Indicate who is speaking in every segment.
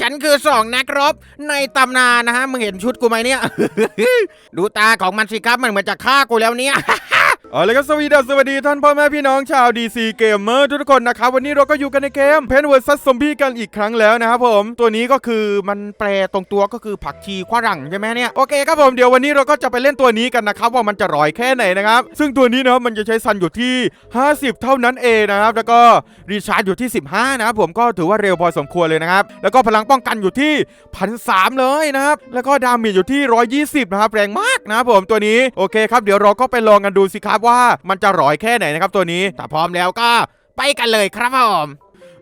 Speaker 1: ฉันคือสองนักรบในตำนานนะฮะ มึงเห็นชุดกูไหมเนี่ย ดูตาของมันสิครับ มันเหมือนจะฆ่ากูแล้วเนี่ย
Speaker 2: เอาลยครับสวัสดีสวัสดีท่านพ่อแม่พี่น้องชาว DC Gamer ทุกคนนะครับ วันนี้เราก็อยู่กันในเกม p e n v s Zombie กันอีกครั้งแล้วนะครับผมตัวนี้ก็คือมันแปลตรงตัวก็คือผักชีขวรั่งใช่ไหมเนี่ยโอเคครับผมเดี๋ยววันนี้เราก็จะไปเล่นตัวนี้กันนะครับว่ามันจะร่อยแค่ไหนนะครับซึ่งตัวนี้นะครับมันจะใช้ซันอยู่ที่ 50 เท่านั้นเองนะครับแล้วก็รีชาร์จอยู่ที่ 15 นะครับผมก็ถือว่าเร็วพอสมควรเลยนะครับแล้วก็พลังป้องกันอยู่ที่พันสเลยนะครับแล้วก็ดาเมจอยู่ที่ 120 นะครับแรงมากนะครับผมตัวนี้โอเคครับเดี๋ยวเราก็ไปลองกันดูสิครับว่ามันจะร่อยแค่ไหนนะครับตัวนี้
Speaker 1: ถ้าพร้อมแล้วก็ไปกันเลยครับผม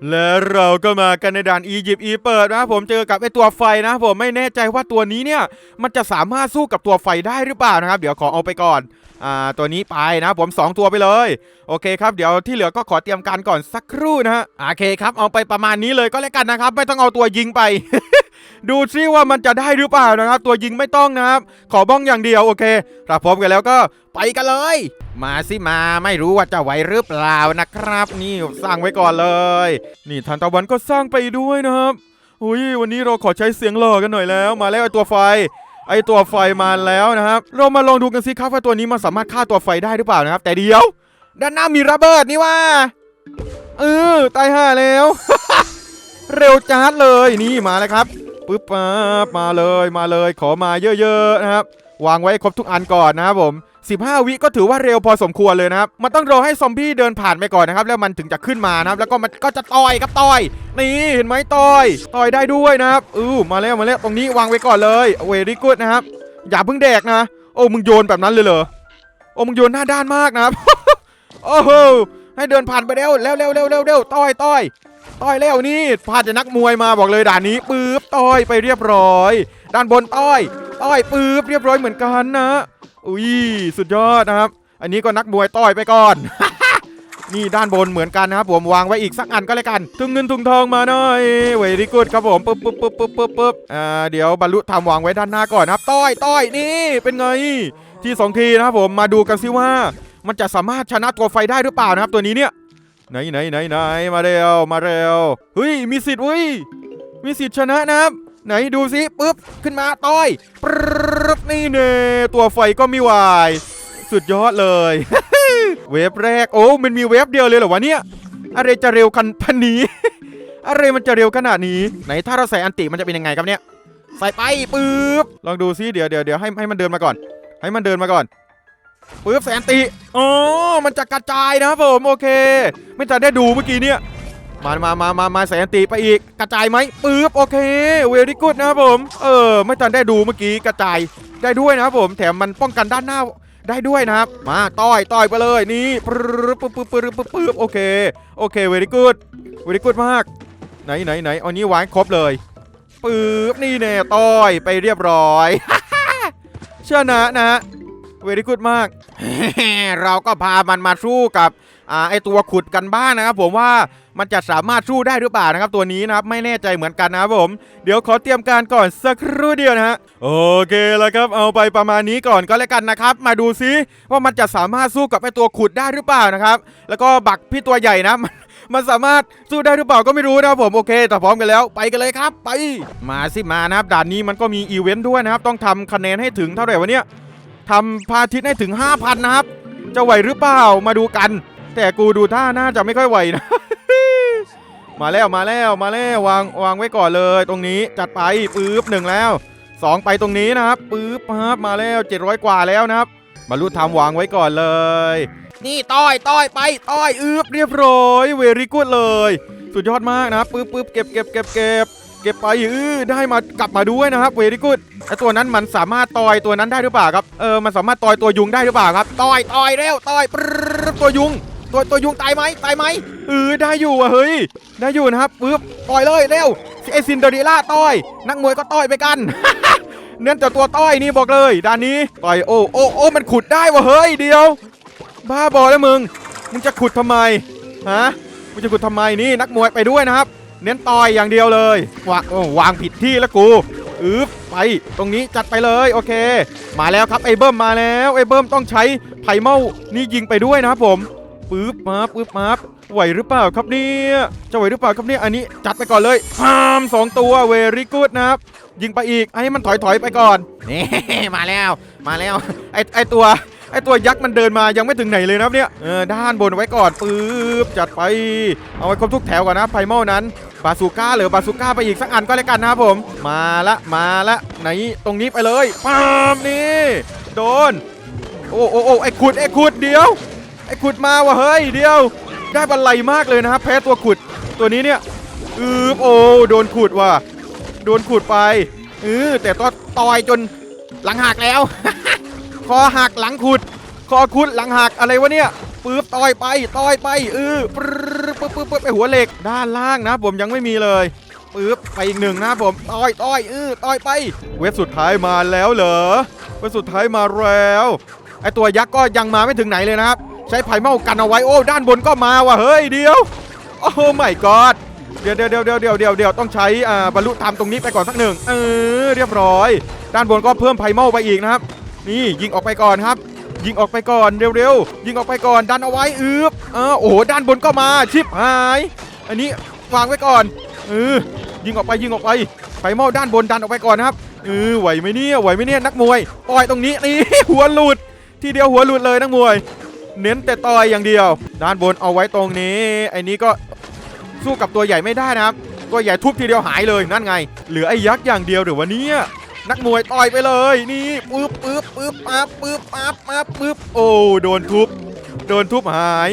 Speaker 2: และเราก็มากันในด่านอียิปต์อีเปิดนะผมเจอกับไอตัวไฟนะผมไม่แน่ใจว่าตัวนี้เนี่ยมันจะสามารถสู้กับตัวไฟได้หรือเปล่านะครับ เดี๋ยวขอเอาไปก่อนอ่าตัวนี้ไปนะผม 2 ตัวไปเลย โอเคครับเดี๋ยวที่เหลือก็ขอเตรียมการก่อนสักครู่นะฮะโอเคครับเอาไปประมาณนี้เลยก็แล้วกันนะครับ ไม่ต้องเอาตัวยิงไป ดูซิว่ามันจะได้หรือเปล่านะครับ ตัวยิงไม่ต้องนะครับ ขอบ้องอย่างเดียวโอเคถ้าพร้อมกันแล้วก็ไปกันเลย
Speaker 1: มาสิมาไม่รู้ว่าจะไหวหรือเปล่านะครับ
Speaker 2: นี่สร้างไว้ก่อนเลย นี่ทันตะวันก็สร้างไปด้วยนะครับอุ้ยวันนี้เราขอใช้เสียงหล่อกันหน่อยแล้ว มาแล้วไอตัวไฟ ไอตัวไฟมาแล้วนะครับ เรามาลองดูกันสิครับว่าตัวนี้มันสามารถฆ่าตัวไฟได้หรือเปล่านะครับ แต่เดี๋ยว ด้านหน้ามีระเบิดนี่ว่าเออตายห่าแล้ว เร็วจ้าดเลยนี่มาแล้วครับ ปึ๊บมามาเลยมาเลยขอมาเยอะๆนะครับวางไว้ครบทุกอันก่อนนะครับผม 15 วิก็ถือว่าเร็วพอสมควรเลยนะครับ มันต้องรอให้ซอมบี้เดินผ่านไปก่อนนะครับ แล้วมันถึงจะขึ้นมานะครับ แล้วก็มันก็จะต่อยครับต่อย นี่เห็นไหมต่อย ต่อยได้ด้วยนะครับ อู้มาแล้วมาแล้วตรงนี้วางไว้ก่อนเลยเวรี่กูดนะครับ อย่าเพิ่งแดกนะ โอ้มึงโยนแบบนั้นเลยเหรอ โอ้มึงโยนหน้าด้านมากนะครับ โอ้โห ให้เดินผ่านไปเร็วเร็วเร็วเร็วเร็วเร็วต่อยต่อยต่อยเร็วนี่พาจะนักมวยมาบอกเลยด่านนี้ปื๊บต่อยไปเรียบร้อย ด้านบนต่อยต่อยปื๊บเรียบร้อยเหมือนกันนะอุ้ยสุดยอดนะครับ อันนี้ก็นักมวยต่อยไปก่อนนี่ด้านบนเหมือนกันนะครับผมวางไว้อีกสักอันก็แล้วกันถุงเงินถุงทองมาหน่อยเวรีกูดครับผมปึ๊บปึ๊บปึ๊บปึ๊บปึ๊บปึ๊บอ่าเดี๋ยวบรรลุธรรมวางไว้ด้านหน้าก่อนนะครับ ต้อยต้อยนี่เป็นไง ที่สองทีนะครับผมมาดูกันซิว่า มันจะสามารถชนะตัวไฟได้หรือเปล่านะครับตัวนี้เนี่ยไหนไหนไหนไหนมาเร็วมาเร็วเฮ้ยมีสิทธิ์เว้ยมีสิทธิ์ชนะนะครับ ไหนดูสิปึ๊บขึ้นมาต้อยปรึ๊บนี่เน่ตัวไฟก็มีวาย สุดยอดเลย เวฟแรกโอ้มันมีเวฟเดียวเลยเหรอวะเนี่ยอะไรจะเร็วกันพันนี้อะไรมันจะเร็วขนาดนี้ไหนถ้าเราใส่อันติมันจะเป็นยังไงครับเนี่ยใส่ไปปึ๊บลองดูซิเดี๋ยวเดี๋ยวเดี๋ยวให้ให้มันเดินมาก่อน ให้มันเดินมาก่อน ปึ๊บใส่อันติอ๋อมันจะกระจายนะครับผมโอเค ไม่ทันได้ดูเมื่อกี้เนี่ยมามามามามาใส่อันติไปอีก กระจายไหมปึ๊บโอเคเวลี่กูดนะครับผม เออ ไม่ทันได้ดูเมื่อกี้กระจายได้ด้วยนะครับผม แถมมันป้องกันด้านหน้าได้ด้วยนะครับ มาต่อยต่อยไปเลยนี่ปึ๊บปึ๊บปึ๊บปึ๊บปึ๊บปึ๊บโอเคโอเคเวลี่กูดเวลี่กูดมาก ไหนไหนไหนอานี้วางครบเลยปึ๊บนี่แน่ต่อยไปเรียบร้อยชนะนะฮะ เวลี่กูดมาก
Speaker 1: เราก็พามันมาสู้กับอไอตัวขุดกันบ้างนะครับ ผมว่ามันจะสามารถสู้ได้หรือเปล่านะครับตัวนี้นะครับไม่แน่ใจเหมือนกันนะครับผม
Speaker 2: เดี๋ยวขอเตรียมการก่อนสักครู่เดียวนะฮะโอเคแล้วครับเอาไปประมาณนี้ก่อนก็แล้วกันนะครับ มาดูซิว่ามันจะสามารถสู้กับไอตัวขุดได้หรือเปล่านะครับ แล้วก็บักพี่ตัวใหญ่นะมันสามารถสู้ได้หรือเปล่าก็ไม่รู้นะครับผมโอเคแต่พร้อมกันแล้วไปกันเลยครับ ไปมาสิมานะครับด่านนี้มันก็มีอีเวนต์ด้วยนะครับ ต้องทำคะแนนให้ถึงเท่าไหร่วะเนี่ย ทำพาทิตให้ถึง 5,000 นะครับ จะไหวหรือเปล่ามาดูกัน แต่กูดูท่าน่าจะไม่ค่อยไหวนะ มาแล้วมาแล้วมาแล้ววางวางไว้ก่อนเลย ตรงนี้จัดไปปึ๊บหนึ่งแล้วสองไปตรงนี้นะครับปึ๊บครับมาแล้ว 700 กว่าแล้วนะครับบรรลุธรรมวางไว้ก่อนเลย
Speaker 1: นี่ต้อยต้อยไปต้อย
Speaker 2: อึบเรียบร้อยเวริกูดเลย สุดยอดมากนะครับปึ๊บปึ๊บเก็บเก็บเก็บเก็บ เก็บไปเออได้มากลับมาด้วยนะครับเวริกูดไอตัวนั้นมันสามารถต่อยตัวนั้นได้หรือเปล่าครับเออมันสามารถต่อยตัวยุงได้หรือเปล่าครับ
Speaker 1: ต้อยต้อยเร็วต้อย
Speaker 2: ปรึ๊บตัวยุง
Speaker 1: ตัวตัวยุงตายไหมตายไหม
Speaker 2: เออได้อยู่อะเฮ้ยได้อยู่นะครับปึ๊บ
Speaker 1: ต่อยเลยเร็วไอซินเดอเรลล่าต้อย นักมวยก็ต้อยไปกัน
Speaker 2: เน้นแต่ตัวต้อยนี่บอกเลยด้านนี้ต่อยโอ้โอ้โอ้มันขุดได้วะเฮ้ยเดียว บ้าบอแล้วมึงมึงจะขุดทำไมฮะมึงจะขุดทำไมนี่นักมวยไปด้วยนะครับ เน้นต่อยอย่างเดียวเลยวางวางผิดที่แล้วกูอึบไปตรงนี้จัดไปเลยโอเค มาแล้วครับไอ้เบิ้มมาแล้วไอ้เบิ้มต้องใช้ไผ่เมานี่ยิงไปด้วยนะครับผมปึ๊บมาปึ๊บมาไหวหรือเปล่าครับเนี่ยจะไหวหรือเปล่าครับเนี่ยอันนี้จัดไปก่อนเลยพามสองตัวเวริกูดนะครับ ยิงไปอีกให้มันถอยถอยไปก่อน
Speaker 1: นี่มาแล้ว มาแล้ว
Speaker 2: ไอไอตัว ไอตัวยักษ์มันเดินมายังไม่ถึงไหนเลยนะเนี่ยเออด้านบนไว้ก่อนปึ๊บจัดไปเอาไว้ครบทุกแถวก่อนนะไพเมลนั้นบาซูก้าหรือบาซูก้าไปอีกสักอันก็แล้วกันนะครับผม มาละมาละไหนตรงนี้ไปเลยปามนี่โดนโอ้โอ้โอ้ไอขุดไอขุดเดียวไอขุดมาว่ะเฮ้ยเดียว ได้บันไลมากเลยนะครับแพ้ตัวขุดตัวนี้เนี่ยอืบโอ้โดนขุดว่ะโดนขุดไปเออแต่ตัวต่อยจน
Speaker 1: หลังหักแล้ว
Speaker 2: คอหักหลังขุด คอขุดหลังหักอะไรวะเนี่ยปื๊บต่อยไปต่อยไปเออปึ๊บปึ๊บปึ๊บไปหัวเหล็กด้านล่างนะผมยังไม่มีเลยปึ๊บไปอีกหนึ่งนะผมต่อยต่อยเออต่อยไป เวทสุดท้ายมาแล้วเหรอเวทสุดท้ายมาแล้วไอตัวยักษ์ก็ยังมาไม่ถึงไหนเลยนะครับ ใช้ไผ่เมากันเอาไว้โอ้ด้านบนก็มาว่ะเฮ้ยเดียวโอ้ไม่กอดเดี๋ยวเดี๋ยวเดี๋ยวเดี๋ยวเดี๋ยวเดี๋ยวเดี๋ยวต้องใช้อ่าบรรลุธรรมตรงนี้ไปก่อนสักหนึ่งเออเรียบร้อย ด้านบนก็เพิ่มไผ่เมาไปอีกนะครับ นี่ยิงออกไปก่อนครับ ยิงออกไปก่อนเร็วๆ ยิงออกไปก่อนดันเอาไว้อืบเออโอ้โหด้านบนก็มาชิปหาย อันนี้วางไว้ก่อนเออยิงออกไปยิงออกไปไผ่เมาด้านบนดันออกไปก่อนครับเออไหวไหมเนี่ยไหวไหมเนี่ยนักมวยต่อยตรงนี้นี่หัวหลุด ทีเดียวหัวหลุดเลยนักมวย เน้นแต่ต่อยอย่างเดียว ด้านบนเอาไว้ตรงนี้ไอ้นี้ก็สู้กับตัวใหญ่ไม่ได้นะครับตัวใหญ่ทุบทีเดียวหายเลยนั่นไง เหลือไอ้ยักษ์อย่างเดียวหรือวะเนี่ย นักมวยต่อยไปเลยนี่ปึ๊บปึ๊บปึ๊บปั๊บปึ๊บปั๊บปั๊บปึ๊บโอ้โดนทุบโดนทุบหาย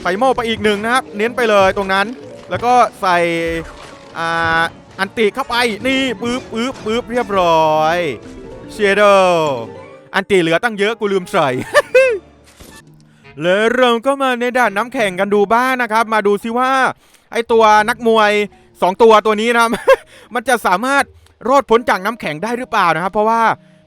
Speaker 2: ไฟโม่ไปอีกหนึ่งนะครับ เน้นไปเลยตรงนั้น แล้วก็ใส่อ่าอันติเข้าไปนี่ปึ๊บปึ๊บปึ๊บเรียบร้อยเชียโดอันติเหลือตั้งเยอะกูลืมใส่แล้วเราก็มาในด่านน้ำแข่งกันดูบ้างนะครับ มาดูซิว่าไอตัวนักมวย 2 ตัวตัวนี้นะมันจะสามารถ รอดพ้นจากน้ำแข็งได้หรือเปล่านะครับ เพราะว่า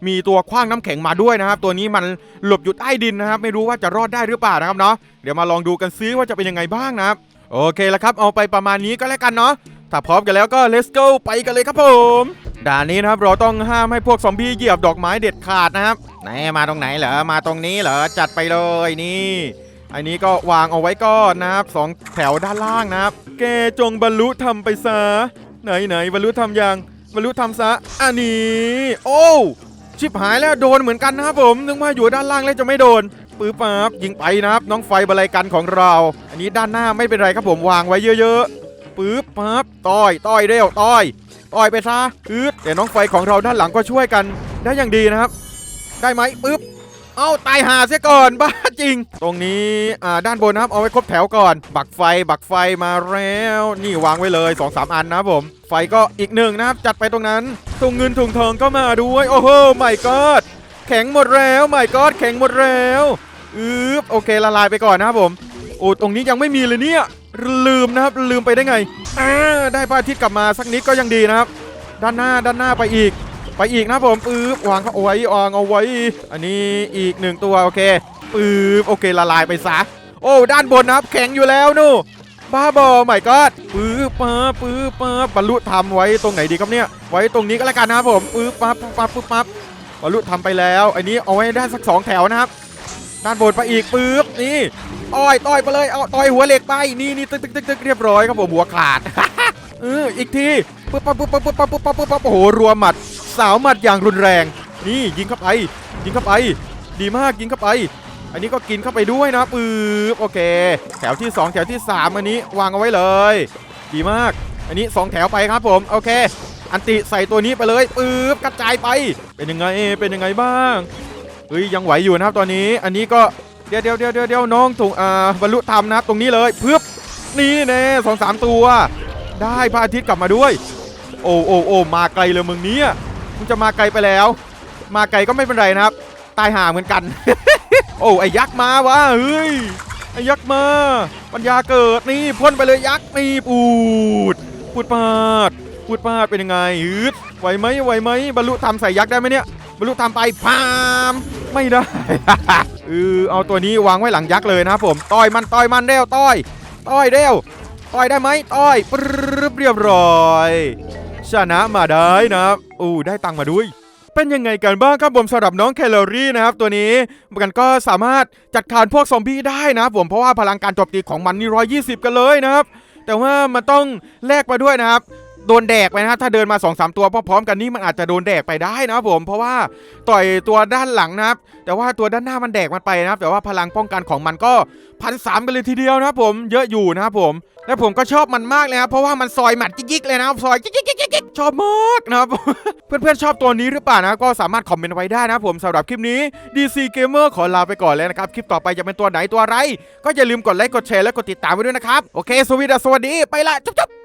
Speaker 2: มีตัวคว้างน้ำแข็งมาด้วยนะครับ ตัวนี้มันหลบอยู่ใต้ดินนะครับ ไม่รู้ว่าจะรอดได้หรือเปล่านะครับเนาะเดี๋ยวมาลองดูกันซิว่าจะเป็นยังไงบ้างนะครับ โอเคแล้วครับ เอาไปประมาณนี้ก็แล้วกันเนาะถ้าพร้อมกันแล้วก็ let's go ไปกันเลยครับผมด่านนี้นะครับเราต้องห้ามให้พวกซอมบี้เหยียบดอกไม้เด็ดขาดนะครับ
Speaker 1: ไหนมาตรงไหนเหรอมาตรงนี้เหรอจัดไปเลยนี่
Speaker 2: อันนี้ก็วางเอาไว้ก่อนนะครับสองแถวด้านล่างนะครับแกจงบรรลุทำไปซะไหนไหนบรรลุทำยัง บรรลุทำซะอันนี้ โอ้ชิบหายแล้วโดนเหมือนกันนะครับผมนึกว่าอยู่ด้านล่างแล้วจะไม่โดนปื๊บปั๊บยิงไปนะครับน้องไฟบรรลัยกันของเรา อันนี้ด้านหน้าไม่เป็นไรครับผมวางไว้เยอะๆปื๊บปั๊บต้อยต้อยเร็วต้อยต้อยไปซะอืดแต่น้องไฟของเราด้านหลังก็ช่วยกันได้อย่างดีนะครับ ได้ไหมปึ๊บ เอ้าตายหาเสียก่อนบ้าจริง ตรงนี้อ่าด้านบนนะครับเอาไว้ครบแถวก่อน บักไฟบักไฟมาแล้ว นี่วางไว้เลย2อสอันนะครับผม ไฟก็อีกหนึ่งนะครับจัดไปตรงนั้นถุงเงินถุงทองก็มาด้วยโอ้โหไม่กอดแข็งหมดแล้วไม่กอดแข็งหมดแล้วอืบโอเคละลายไปก่อนนะครับผมโอ้ตรงนี้ยังไม่มีเลยเนี่ยลืมนะครับลืมไปได้ไงอ่าได้พระอาทิตย์กลับมาสักนิดก็ยังดีนะครับ ด้านหน้าด้านหน้าไปอีก ไปอีกนะผมปื๊บวางเอาไว้วางเอาไว้ อันนี้อีกหนึ่งตัวโอเคปื๊บโอเคละลายไปซะโอ้ด้านบนนะครับแข็งอยู่แล้วนู่บ้าบอใหม่ก็ปื๊บปั๊บปื๊บปั๊บบรรลุธรรมไว้ตรงไหนดีครับเนี่ย ไว้ตรงนี้ก็แล้วกันนะครับผมปื๊บปั๊บปุ๊บปั๊บปุ๊บปั๊บบรรลุธรรมไปแล้ว อันนี้เอาไว้ด้านสักสองแถวนะครับ ด้านบนไปอีกปื๊บนี่อ้อยต่อยไปเลยเอาต่อยหัวเหล็กไปนี่นี่ตึกตึกตึกตึกเรียบร้อยครับผมหัวขาดเอออีกทีปุ๊บปั๊บปุ๊บปั๊บปุ๊บปั๊บปุ๊บปั๊บปุ๊บปั๊บโอ้โหรัวหมัด สาวหมัดอย่างรุนแรง นี่ยิงเข้าไป ยิงเข้าไป ดีมากยิงเข้าไป อันนี้ก็กินเข้าไปด้วยนะปื๊บโอเค แถวที่ 2 แถวที่ 3 อันนี้วางเอาไว้เลย ดีมาก อันนี้ 2 แถวไปครับผมโอเค อันติใส่ตัวนี้ไปเลยปื๊บกระจายไป เป็นยังไงเป็นยังไงบ้างเฮ้ยยังไหวอยู่นะครับตอนนี้ อันนี้ก็เดี๋ยวเดี๋ยวเดี๋ยวเดี๋ยวเดี๋ยวน้องถุงอ่าบรรลุธรรมนะครับตรงนี้เลยปึ๊บนี่แน่สองสามตัว ได้พระอาทิตย์กลับมาด้วย โอ้โอ้โอ้มาไกลเลยมึงเนี้ย มึงจะมาไกลไปแล้ว มาไกลก็ไม่เป็นไรนะครับ ตายห่าเหมือนกัน โอ้ไอ้ยักษ์มาวะเฮ้ยไอ้ยักษ์มาปัญญาเกิดนี่พ่นไปเลยยักษ์นี่ปูดปูดปาดปูดปาดเป็นยังไงฮึดไหวไหมไหวไหมบรรลุธรรมใส่ยักษ์ได้ไหมเนี่ยบรรลุธรรมไปพามไม่ได้เออเอาตัวนี้วางไว้หลังยักษ์เลยนะครับผมต่อยมันต่อยมันเร็วต่อยต่อยเร็วต่อยได้ไหมต่อยปรึบเรียบร้อย ชนะมาได้นะครับอู้ได้ตังมาด้วย เป็นยังไงกันบ้างครับผมสำหรับน้องแคลอรี่นะครับตัวนี้มันก็สามารถจัดการพวกซอมบี้ได้นะครับผมเพราะว่าพลังการโจมตีของมันนี่120กันเลยนะครับ แต่ว่ามันต้องแลกมาด้วยนะครับโดนแดกไปนะครับถ้าเดินมา2อสตัวพร้อมๆกันนี่มันอาจจะโดนแดกไปได้นะครับผมเพราะว่าต่อยตัวด้านหลังนะครับ แต่ว่าตัวด้านหน้ามันแดกมันไปนะครับ แต่ว่าพลังป้องกันของมันก็พันสามกันเลยทีเดียวนะครับผมเยอะอยู่นะครับผม และผมก็ชอบมันมากเลยครับเพราะว่ามันซอยหมัดยิกๆเลยนะครับซอยยิกๆ ชอบมากนะครับ เพื่อนๆชอบตัวนี้หรือเปล่านะ ก็สามารถคอมเมนต์ไว้ได้นะผมสำหรับคลิปนี้ DC Gamer ขอลาไปก่อนแล้วนะครับ คลิปต่อไปจะเป็นตัวไหนตัวอะไร ก็อย่าลืมกดไลค์กดแชร์และกดติดตามไว้ด้วยนะครับ โอเคสวัสดีสวัสดีไปละจุ๊บ